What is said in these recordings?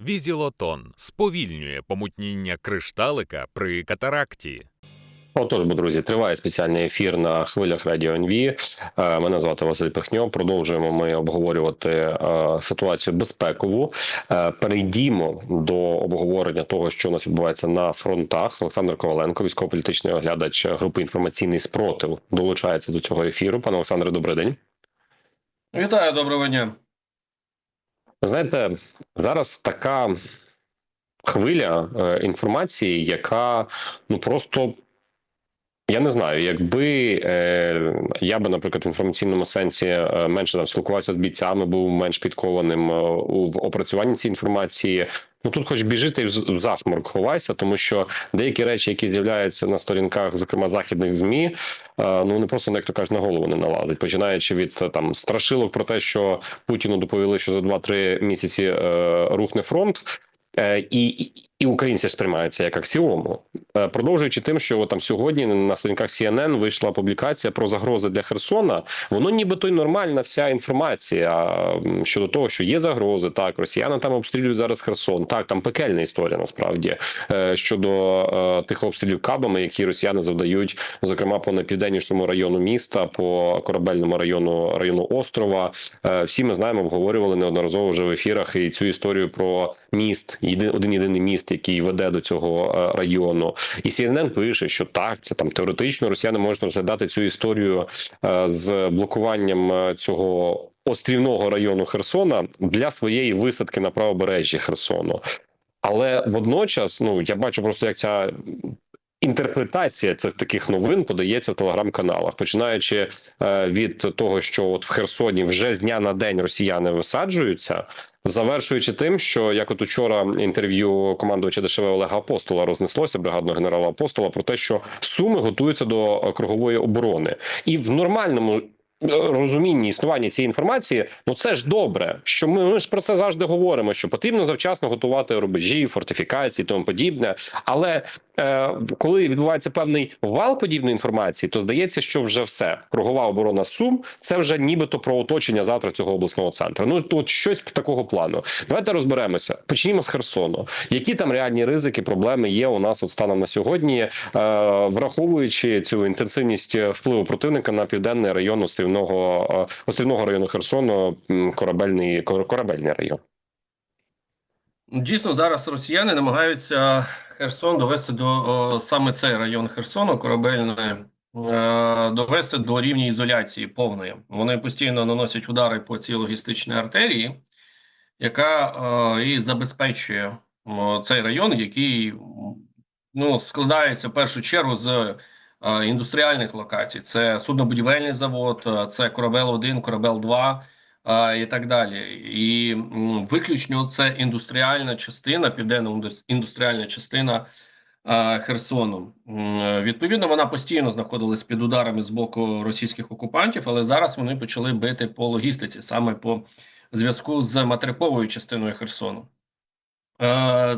Візілотон сповільнює помутніння кришталика при катаракті. Отож, бо друзі, триває спеціальний ефір на хвилях Радіо НВ. Е, Мене звати Василь Пихньо. Продовжуємо ми обговорювати е, ситуацію безпекову. Е, Перейдімо до обговорення того, що у нас відбувається на фронтах. Олександр Коваленко, військово-політичний оглядач групи інформаційний спротив, долучається до цього ефіру. Пане Олександре, добрий день. Вітаю, доброго дня. Знаєте, зараз така хвиля е, інформації, яка ну просто. Я не знаю, якби е, я би, наприклад, в інформаційному сенсі е, менше там спілкувався з бійцями, був менш підкованим е, у в опрацюванні цієї інформації. Ну тут, хоч біжи ти в засморк ховайся, тому що деякі речі, які з'являються на сторінках, зокрема західних змі, е, ну вони просто як то кажуть, на голову не налазить. Починаючи від е, там страшилок про те, що Путіну доповіли, що за 2-3 місяці е, рухне фронт. Е, І, і, і українці сприймаються як аксіому, Е, продовжуючи тим, що там сьогодні на сторінках CNN вийшла публікація про загрози для Херсона. Воно нібито й нормальна вся інформація щодо того, що є загрози. Так, росіяни там обстрілюють зараз Херсон. Так, там пекельна історія насправді е, щодо е, тих обстрілів кабами, які росіяни завдають, зокрема по найпівденнішому району міста, по корабельному району району острова. Всі ми знаємо, обговорювали неодноразово вже в ефірах і цю історію про міст, один єдиний міст, який веде до цього е, району. І CNN пише, що так, це там теоретично росіяни можуть розглядати цю історію е, з блокуванням е, цього острівного району Херсона для своєї висадки на правобережжі Херсону. Але водночас, ну я бачу просто, як ця інтерпретація цих таких новин подається в телеграм-каналах, починаючи е, від того, що от в Херсоні вже з дня на день росіяни висаджуються. Завершуючи тим, що як от учора інтерв'ю командувача ДШВ Олега Апостола рознеслося бригадного генерала Апостола про те, що суми готуються до кругової оборони, і в нормальному. Е, Розумінні існування цієї інформації, ну це ж добре. Що ми, ми ж про це завжди говоримо: що потрібно завчасно готувати рубежі, фортифікації, тому подібне. Але е, коли відбувається певний вал подібної інформації, то здається, що вже все кругова оборона Сум це вже нібито про оточення завтра цього обласного центру. Ну тут щось такого плану. Давайте розберемося. Почнімо з Херсону. Які там реальні ризики, проблеми є у нас от станом на сьогодні, е, враховуючи цю інтенсивність впливу противника на південний район острівного е, острівного району Херсону, корабельний корабельний район. Дійсно, зараз росіяни намагаються Херсон довести до саме цей район Херсону, корабельний, е, довести до рівня ізоляції повної. Вони постійно наносять удари по цій логістичній артерії, яка е, і забезпечує цей район, який ну, складається в першу чергу з індустріальних локацій. Це суднобудівельний завод, е, це корабел 1 корабел 2 і так далі. І виключно це індустріальна частина, південно-індустріальна частина Херсону. Відповідно, вона постійно знаходилась під ударами з боку російських окупантів, але зараз вони почали бити по логістиці, саме по зв'язку з материковою частиною Херсону. Е,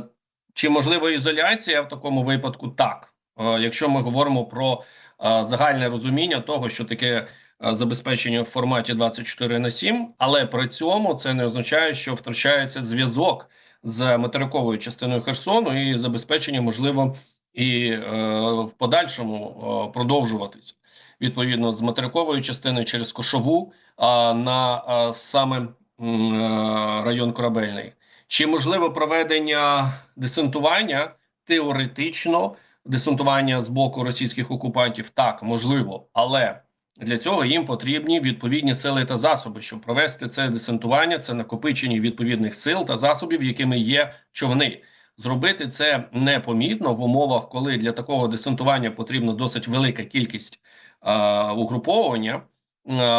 Чи можлива ізоляція в такому випадку? Так. Е, Якщо ми говоримо про е, загальне розуміння того, що таке е, забезпечення в форматі 24 на 7, але при цьому це не означає, що втрачається зв'язок з материковою частиною Херсону і забезпечення можливо і в подальшому продовжуватися відповідно з материкової частини через Кошову на саме район корабельний. Чи можливе проведення десантування теоретично десантування з боку російських окупантів? Так, можливо, але для цього їм потрібні відповідні сили та засоби, щоб провести це десантування, це накопичення відповідних сил та засобів, якими є човни. Зробити це непомітно в умовах, коли для такого десантування потрібна досить велика кількість е, угруповування.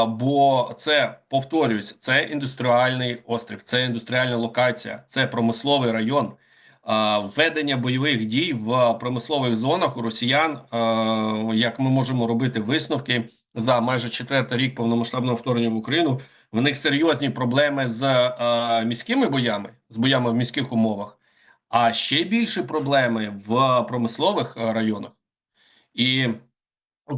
Бо це повторюсь, це індустріальний острів, це індустріальна локація, це промисловий район. А, Введення бойових дій в промислових зонах у росіян, е, як ми можемо робити висновки за майже четвертий рік повномасштабного вторгнення в Україну, в них серйозні проблеми з е, міськими боями, з боями в міських умовах, а ще більше проблеми в промислових е, районах. І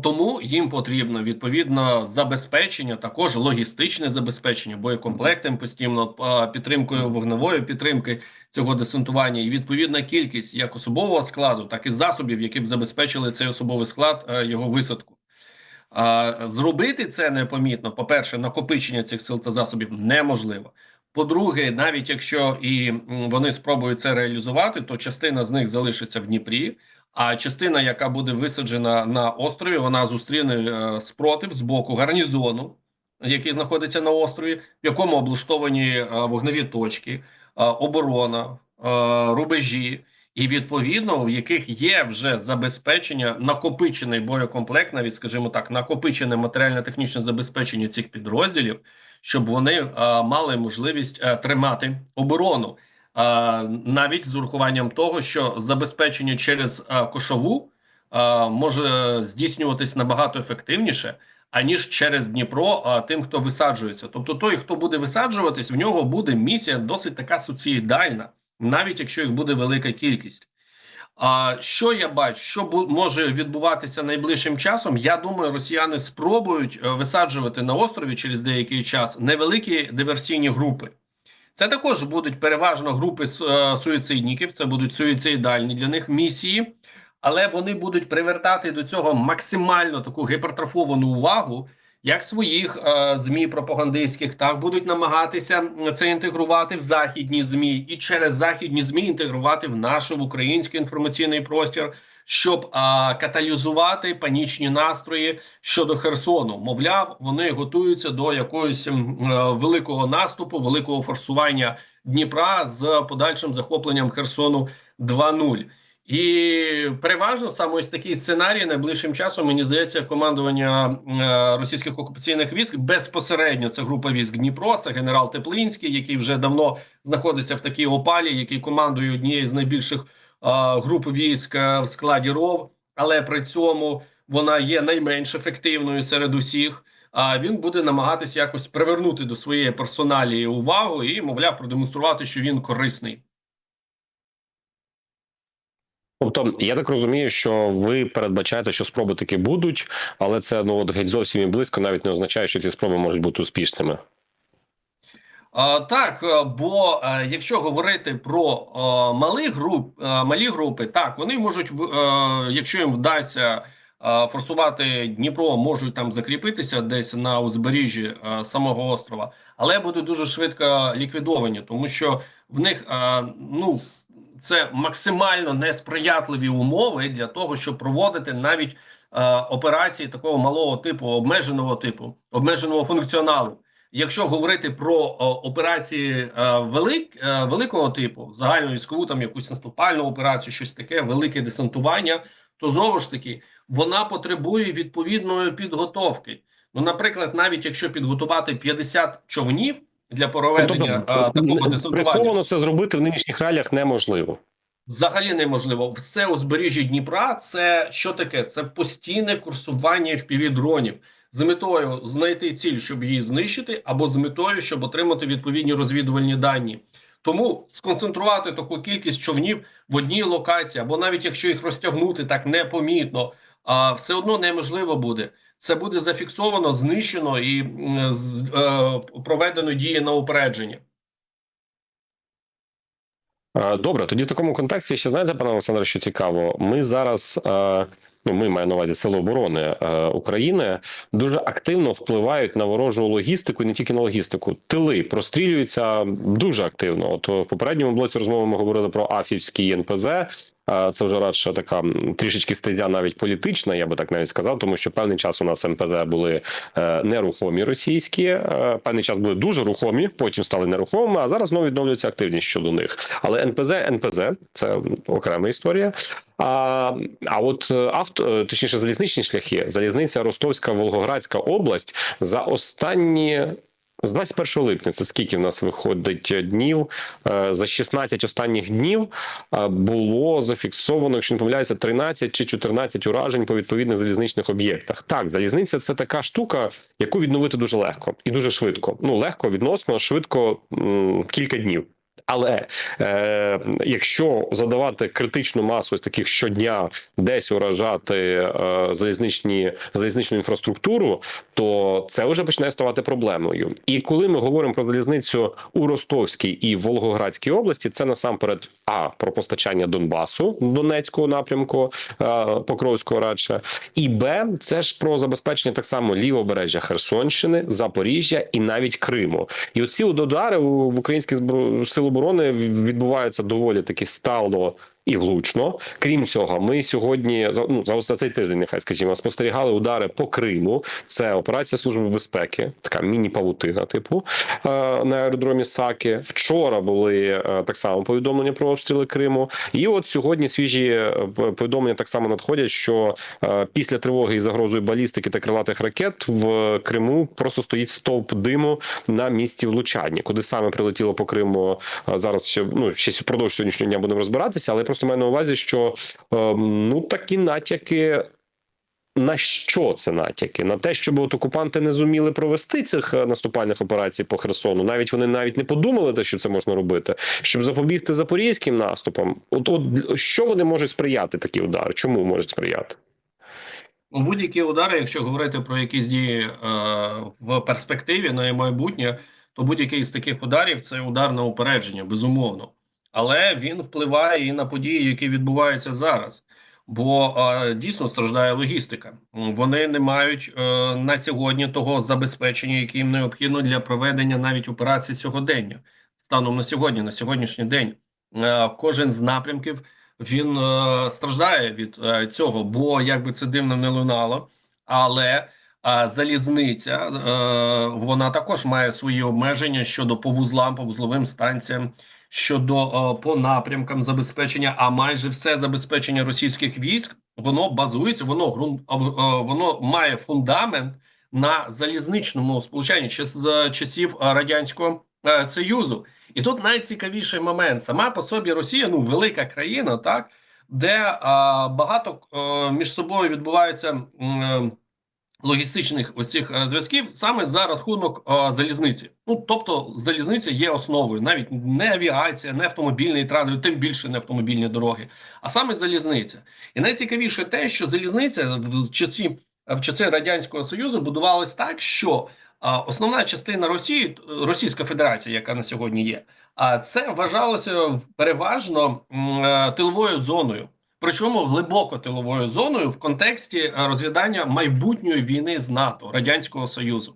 Тому їм потрібно відповідно забезпечення, також логістичне забезпечення, боєкомплектом постійно підтримкою вогневої підтримки цього десантування, і відповідна кількість як особового складу, так і засобів, які б забезпечили цей особовий склад е, його висадку. Зробити це непомітно. По перше, накопичення цих сил та засобів неможливо. По-друге, навіть якщо і вони спробують це реалізувати, то частина з них залишиться в Дніпрі. А частина, яка буде висаджена на острові, вона зустріне е, спротив з боку гарнізону, який знаходиться на острові, в якому облаштовані е, вогневі точки, е, оборона, рубежі, і відповідно в яких є вже забезпечення, накопичений боєкомплект, навіть скажімо так, накопичене матеріально-технічне забезпечення цих підрозділів, щоб вони мали можливість тримати оборону. А, навіть з урахуванням того, що забезпечення через кошову може здійснюватись набагато ефективніше, аніж через Дніпро а, тим, хто висаджується. Тобто, той, хто буде висаджуватись, в нього буде місія досить така суцідальна, навіть якщо їх буде велика кількість. А що я бачу, що може відбуватися найближчим часом? Я думаю, росіяни спробують е, висаджувати на острові через деякий час невеликі диверсійні групи. Це також будуть переважно групи е, суїцидників, це будуть суїцидальні для них місії, але вони будуть привертати до цього максимально таку гіпертрофовану увагу, як своїх е, змі пропагандистських, так будуть намагатися це інтегрувати в західні змі і через західні змі інтегрувати в наш в український інформаційний простір, щоб а, каталізувати панічні настрої щодо Херсону. Мовляв, вони готуються до якогось м, е, великого наступу, великого форсування Дніпра з подальшим захопленням Херсону 2-0. І переважно саме ось такий сценарій найближчим часом мені здається, командування е, російських окупаційних військ безпосередньо це група військ Дніпро, це генерал Теплинський, який вже давно знаходиться в такій опалі, який командує однією з найбільших груп військ в складі РОВ, але при цьому вона є найменш ефективною серед усіх. А він буде намагатися якось привернути до своєї персоналії увагу і, мовляв, продемонструвати, що він корисний. Тобто, я так розумію, що ви передбачаєте, що спроби таки будуть, але це ну от геть зовсім і близько навіть не означає, що ці спроби можуть бути успішними. А, так, е, бо е, якщо говорити про е, малі груп, е, малі групи, так вони можуть, е, якщо їм вдасться е, форсувати Дніпро, можуть там закріпитися десь на узбережжі е, самого острова, але будуть дуже швидко ліквідовані, тому що в них е, ну це максимально несприятливі умови для того, щоб проводити навіть е, операції такого малого типу, обмеженого типу, обмеженого функціоналу. Якщо говорити про о, операції е, велик, е, великого типу, загальну військову, там якусь наступальну операцію, щось таке, велике десантування, то знову ж таки вона потребує відповідної підготовки. Ну, наприклад, навіть якщо підготувати 50 човнів для проведення е, такого десантування, приховано це зробити в нинішніх реаліях неможливо. Взагалі неможливо. Все узбережжя Дніпра це що таке? Це постійне курсування fpv дронів з метою знайти ціль, щоб її знищити, або з метою, щоб отримати відповідні розвідувальні дані. Тому сконцентрувати таку кількість човнів в одній локації, або навіть якщо їх розтягнути так непомітно, а все одно неможливо буде. Це буде зафіксовано, знищено і е, проведено дії на упередження. Е, Добре, тоді в такому контексті ще знаєте, пане Олександре, що цікаво. Ми зараз, е, ну ми маємо на увазі Сили оборони е, України, дуже активно впливають на ворожу логістику, не тільки на логістику. Тили прострілюються дуже активно. От в попередньому блоці розмови ми говорили про Афівський НПЗ. Е, Це вже радше така трішечки стаття навіть політична, я би так навіть сказав, тому що певний час у нас НПЗ були е, нерухомі російські, е, певний час були дуже рухомі, потім стали нерухомими, а зараз знову відновлюється активність щодо них. Але НПЗ, НПЗ це окрема історія. А, а от е, авто, е, точніше, залізничні шляхи, залізниця Ростовська, Волгоградська область за останні. З 21 липня це скільки в нас виходить днів? Е, За 16 останніх днів е, було зафіксовано, якщо не помиляюся, 13 чи 14 уражень по відповідних залізничних об'єктах. Так, залізниця це така штука, яку відновити дуже легко і дуже швидко. Ну легко відносно, швидко кілька днів. Але е, якщо задавати критичну масу ось таких щодня, десь уражати е, залізничні залізничну інфраструктуру, то це вже починає ставати проблемою. І коли ми говоримо про залізницю у Ростовській і Волгоградській області, це насамперед а про постачання Донбасу Донецького напрямку е, Покровського радше, і Б, це ж про забезпечення так само лівобережжя Херсонщини, Запоріжжя і навіть Криму. І оці удари в українських збро... сил оборони відбуваються доволі таки стало. І влучно, крім цього, ми сьогодні ну за, цей тиждень, нехай скажімо, спостерігали удари по Криму. Це операція служби безпеки, така міні-павутина, типу е, на аеродромі Саки. Вчора були е, так само повідомлення про обстріли Криму. І от сьогодні свіжі е, повідомлення так само надходять, що після тривоги із загрозою балістики та крилатих ракет в Криму просто стоїть стовп диму на місці влучання. Куди саме прилетіло по Криму зараз ще ну ще впродовж сьогоднішнього дня будемо розбиратися, але просто маю на увазі, що е, ну такі натяки. На що це натяки? На те, щоб от окупанти не зуміли провести цих е, наступальних операцій по Херсону. Навіть вони навіть не подумали, те, що це можна робити, щоб запобігти запорізьким наступам. От, от що вони можуть сприяти такі удари? Чому можуть сприяти? Ну, Будь-які удари, якщо говорити про якісь дії е, в перспективі на майбутнє, то будь-який з таких ударів це удар на упередження, безумовно. Але він впливає і на події, які відбуваються зараз. Бо е, дійсно страждає логістика. Вони не мають е, на сьогодні того забезпечення, яке їм необхідно для проведення навіть операцій сьогодення. Станом на сьогодні, на сьогоднішній день, е, кожен з напрямків він е, страждає від е, цього, бо як би це дивно не лунало, але е, залізниця е, вона також має свої обмеження щодо по вузлам, по вузловим станціям, щодо е, по напрямкам забезпечення. А майже все забезпечення російських військ воно базується, воно ґрунт, е, воно має фундамент на залізничному сполучанні з часів е, радянського е, союзу. І тут найцікавіший момент: сама по собі Росія, ну велика країна, так де а, багато а, між собою відбувається м, логістичних оцих зв'язків саме за рахунок а, залізниці. Ну тобто, залізниця є основою, навіть не авіація, не автомобільний транспорт, тим більше не автомобільні дороги, а саме залізниця. І найцікавіше те, що залізниця в часі в часи радянського союзу будувалась так, що а основна частина Росії, Російська Федерація, яка на сьогодні є, а це вважалося переважно е, тиловою зоною, причому глибоко тиловою зоною в контексті е, розглядання майбутньої війни з НАТО Радянського Союзу.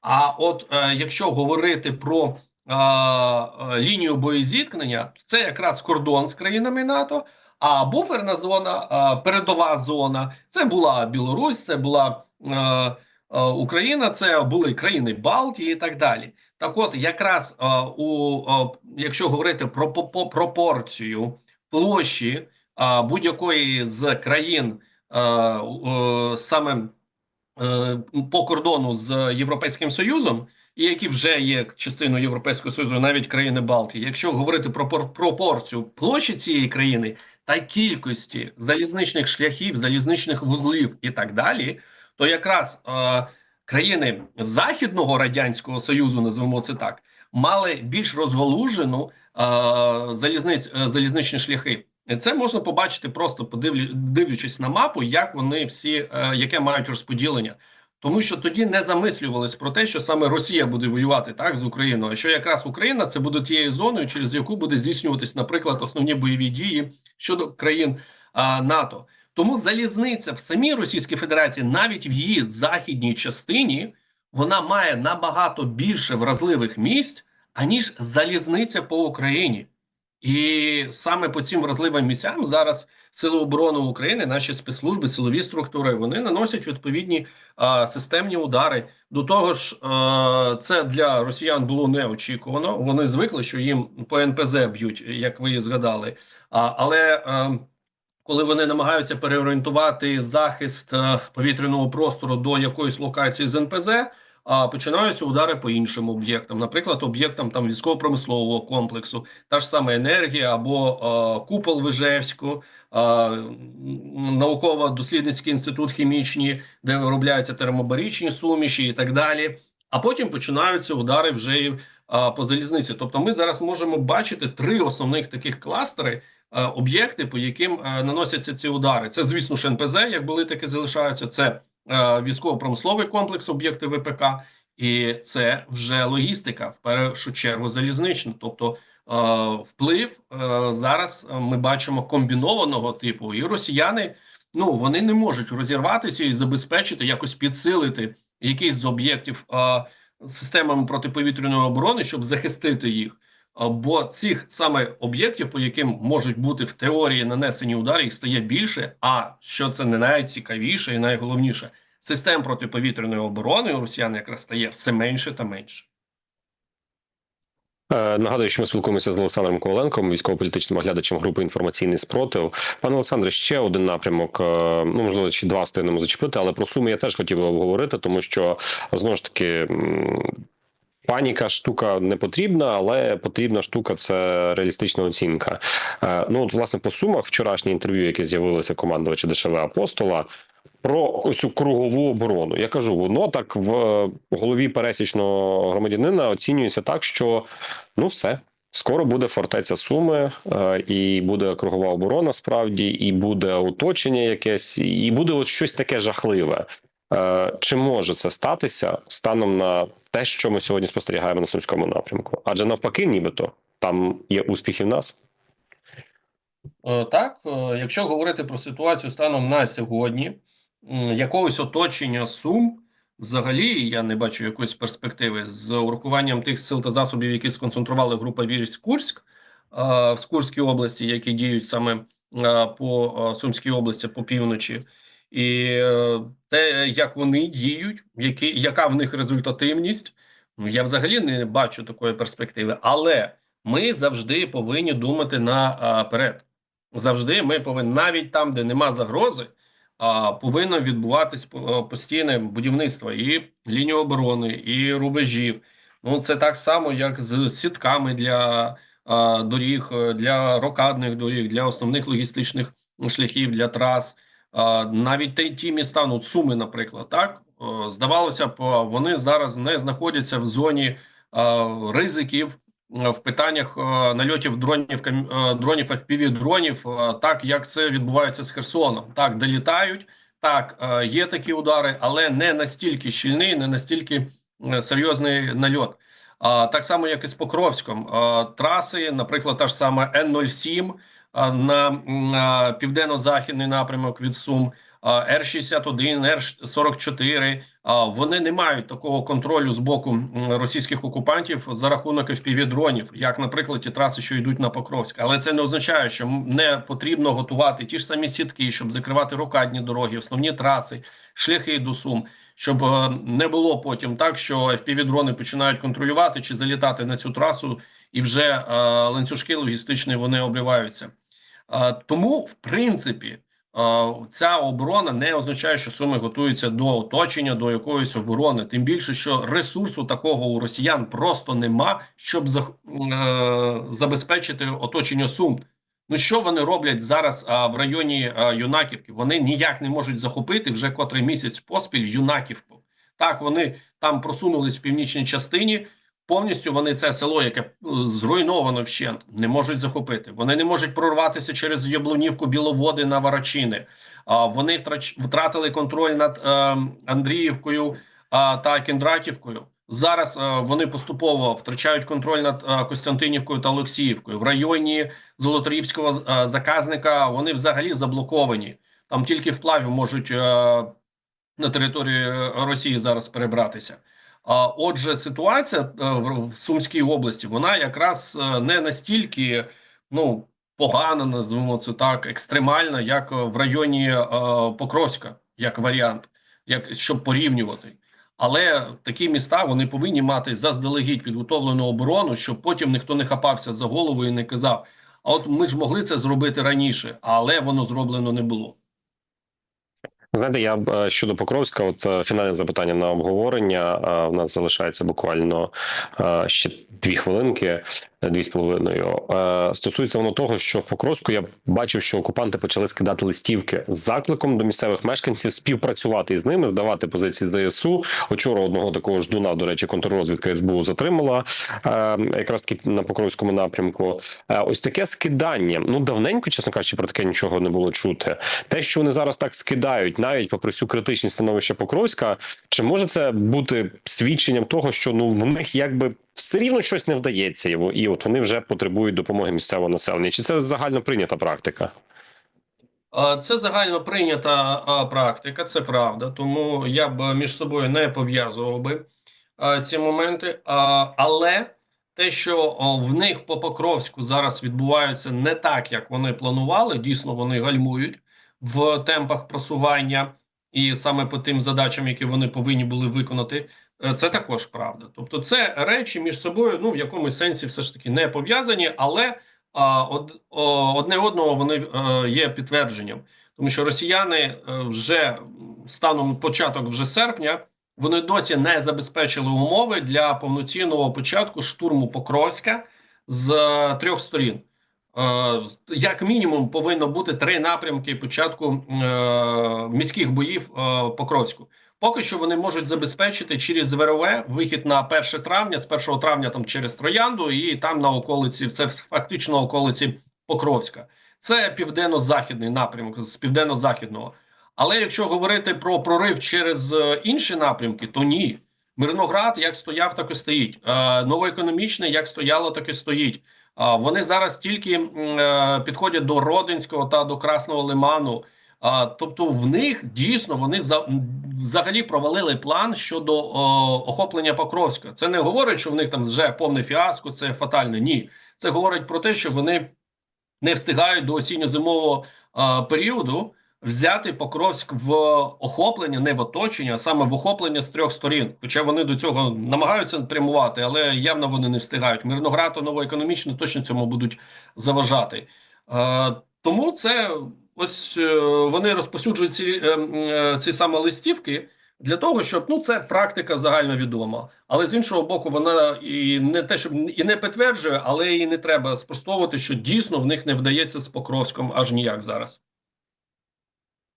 А от е, якщо говорити про е, е, лінію боєзіткнення, це якраз кордон з країнами НАТО. А буферна зона, е, передова зона, це була Білорусь, це була е, Україна, це були країни Балтії і так далі. Так, от якраз е, у е, якщо говорити про по, по пропорцію площі будь-якої з країн саме е, по кордону з Європейським Союзом, і які вже є частиною Європейського Союзу, навіть країни Балтії, якщо говорити про пропорцію площі цієї країни та кількості залізничних шляхів, залізничних вузлів і так далі, то якраз країни Західного радянського союзу, називаємо це так, мали більш розгалужену е, залізниць, е, залізничні шляхи. І Це можна побачити просто дивлячись на мапу, як вони всі, е, яке мають розподілення. Тому що тоді не замислювались про те, що саме Росія буде воювати так з Україною, а що якраз Україна це буде тією зоною, через яку буде здійснюватись, наприклад, основні бойові дії щодо країн а, НАТО. Тому залізниця в самій Російській Федерації, навіть в її західній частині, вона має набагато більше вразливих місць, аніж залізниця по Україні. І саме по цим вразливим місцям зараз Сили оборони України, наші спецслужби, силові структури, вони наносять відповідні а, системні удари. До того ж, а, це для росіян було неочікувано. Вони звикли, що їм по НПЗ б'ють, як ви і згадали. А, але а, коли вони намагаються переорієнтувати захист е, повітряного простору до якоїсь локації з НПЗ, а починаються удари по іншим об'єктам, наприклад, об'єктам там військово-промислового комплексу, та ж сама енергія або е, купол Вижевську, е, науково-дослідницький інститут хімічні, де виробляються термобарічні суміші і так далі. А потім починаються удари вже і а, по залізниці. Тобто, ми зараз можемо бачити три основних таких кластери. е, Об'єкти, по яким е, наносяться ці удари, це звісно ж НПЗ, як були, так і залишаються. Це е, військово-промисловий комплекс, об'єкти ВПК, і це вже логістика, в першу чергу залізнична. Тобто е, вплив е, зараз ми бачимо комбінованого типу, і росіяни ну вони не можуть розірватися і забезпечити якось підсилити якийсь з об'єктів е, системами протиповітряної оборони, щоб захистити їх. Бо цих саме об'єктів, по яким можуть бути в теорії нанесені удари, їх стає більше. А що це не найцікавіше і найголовніше, систем протиповітряної оборони у росіян якраз стає все менше та менше. Е, Нагадую, що ми спілкуємося з Олександром Коваленком, військово-політичним оглядачем групи інформаційний спротив. Пане Олександре, ще один напрямок. е, Ну можливо, чи два встигнемо зачепити, але про суми я теж хотів би обговорити, тому що знову ж таки. Паніка штука не потрібна, але потрібна штука це реалістична оцінка. Е, Ну, от, власне, по сумах вчорашнє інтерв'ю, яке з'явилося командувача ДШВ Апостола, про ось цю кругову оборону. Я кажу, воно так в голові пересічного громадянина оцінюється так, що ну все. Скоро буде фортеця Суми, е, і буде кругова оборона справді, і буде оточення якесь, і буде от щось таке жахливе. Е, Чи може це статися станом на те, що ми сьогодні спостерігаємо на сумському напрямку? Адже навпаки, нібито там є успіхи в нас. Е, Так, е, якщо говорити про ситуацію станом на сьогодні, якогось оточення Сум, взагалі я не бачу якоїсь перспективи з урахуванням тих сил та засобів, які сконцентрували група військ Курськ в Курській області, які діють саме по Сумській області по півночі, і е, те, як вони діють, які, яка в них результативність, ну, я взагалі не бачу такої перспективи. Але ми завжди повинні думати наперед. Завжди ми повинні навіть там, де нема загрози, а, повинно відбуватись по- постійне будівництво і лінії оборони, і рубежів. Ну це так само, як з сітками для доріг, е, для рокадних доріг, для основних логістичних шляхів, для трас. Навіть ті, міста, ну Суми, наприклад, так здавалося б, вони зараз не знаходяться в зоні ризиків в питаннях нальотів дронів дронів FPV дронів, так як це відбувається з Херсоном. Так, долітають, так є такі удари, але не настільки щільний, не настільки е, серйозний нальот. Так само, як і з Покровськом, траси, наприклад, та ж сама Н-07 е, на південно-західний напрямок від Сум. е, Р-61, Р-44, а, вони не мають такого контролю з боку російських окупантів за рахунок FPV-дронів, як, наприклад, ті траси, що йдуть на Покровськ. Але це не означає, що не потрібно готувати ті ж самі сітки, щоб закривати рокадні дороги, основні траси, шляхи до Сум, щоб е, не було потім так, що FPV-дрони починають контролювати чи залітати на цю трасу, і вже е, ланцюжки логістичні вони обриваються. Тому, в принципі, ця оборона не означає, що Суми готуються до оточення, до якоїсь оборони. Тим більше, що ресурсу такого у росіян просто нема, щоб е, забезпечити оточення Сум. Ну що вони роблять зараз а, в районі а, Юнаківки? Вони ніяк не можуть захопити вже котрий місяць поспіль Юнаківку. Так, вони там просунулись в північній частині. Повністю вони це село, яке е, зруйновано вщент, не можуть захопити. Вони не можуть прорватися через Яблунівку, Біловоди на Варачини. Вони втратили контроль над е, Андріївкою та Кіндратівкою. Зараз е, вони поступово втрачають контроль над Костянтинівкою та Олексіївкою. В районі Золотарівського заказника вони взагалі заблоковані. Там тільки вплавів можуть на територію Росії зараз перебратися. Отже, ситуація е, в Сумській області вона якраз е, не настільки ну погана, назвемо це так, екстремальна, як е, в районі Покровська, як варіант, як щоб порівнювати. Але такі міста вони повинні мати заздалегідь підготовлену оборону, щоб потім ніхто не хапався за голову і не казав: а от ми ж могли це зробити раніше, але воно зроблено не було. Знаєте, я е, щодо Покровська, от е, фінальне запитання на обговорення. У нас залишається буквально е, ще дві хвилинки, дві з половиною. Стосується воно того, що в Покровську я бачив, що окупанти почали скидати листівки з закликом до місцевих мешканців співпрацювати із ними, здавати позиції з ДСУ. Вчора одного такого ждуна, до речі, контррозвідка СБУ затримала якраз таки на Покровському напрямку. Ось таке скидання. Ну давненько, чесно кажучи, про таке нічого не було чути. Те, що вони зараз так скидають, навіть попри всю критичність становища Покровська, чи може це бути свідченням того, що ну в них якби все рівно щось не вдається, і і от вони вже потребують допомоги місцевого населення? Чи це загально прийнята практика? Це загально прийнята практика, це правда. Тому я б між собою не пов'язував би ці моменти. Але те, що в них по Покровську зараз відбувається не так, як вони планували, дійсно вони гальмують в темпах просування і саме по тим задачам, які вони повинні були виконати. е, Це також правда. Тобто, це речі між собою, ну в якомусь сенсі, все ж таки не пов'язані, але од, одне одного вони е, є підтвердженням, тому що росіяни е, вже станом початок вже серпня вони досі не забезпечили умови для повноцінного початку штурму Покровська з трьох сторін. Е, Як мінімум, повинно бути три напрямки початку е, міських боїв е, Покровську. Поки що вони можуть забезпечити через ЗВРВ вихід на 1 травня, з 1 травня там через Троянду, і там на околиці, це фактично околиці Покровська. Це південно-західний напрямок з південно-західного. Але якщо говорити про прорив через інші напрямки, то ні. Мирноград як стояв, так і стоїть. Новоекономічний як стояло, так і стоїть. Вони зараз тільки е, підходять до Родинського та до Красного Лиману. Тобто, в них дійсно вони за взагалі провалили план щодо охоплення Покровська. Це не говорить, що в них там вже повне фіаско, це фатальне. Ні, це говорить про те, що вони не встигають до осінньо-зимового періоду взяти Покровськ в охоплення, не в оточення, а саме в охоплення з трьох сторін. Хоча вони до цього намагаються прямувати, але явно вони не встигають. Мирноград новоекономічно точно цьому будуть заважати. Е, тому це ось е, вони розповсюджують ці, е, е, ці саме листівки. Для того щоб ну це практика загальновідома, але з іншого боку, вона і не те, щоб і не підтверджує, але і не треба спростовувати, що дійсно в них не вдається з Покровськом аж ніяк зараз.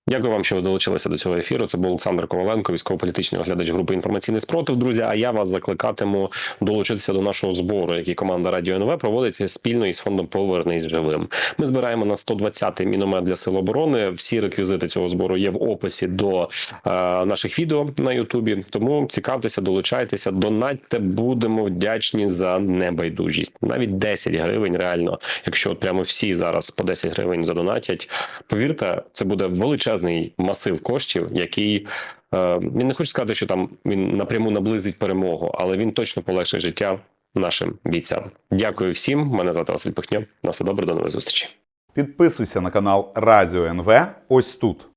Дякую вам, що ви долучилися до цього ефіру. Це був Олександр Коваленко, військово-політичний оглядач групи інформаційний спротив. Друзі. А я вас закликатиму долучитися до нашого збору, який команда Радіо НВ проводить спільно із фондом Повернись живим. Ми збираємо на 120-й міномет для сил оборони. Всі реквізити цього збору є в описі до е, наших відео на Ютубі. Тому цікавтеся, долучайтеся, донатьте. Будемо вдячні за небайдужість. Навіть 10 гривень. Реально, якщо от прямо всі зараз по 10 гривень задонатять, повірте, це буде величезний масив коштів, який він не хочу сказати, що там він напряму наблизить перемогу, але він точно полегшить життя нашим бійцям. Дякую всім. Мене звати Василь Пихньо. На все добре, до нових зустрічей. Підписуйся на канал Радіо НВ ось тут.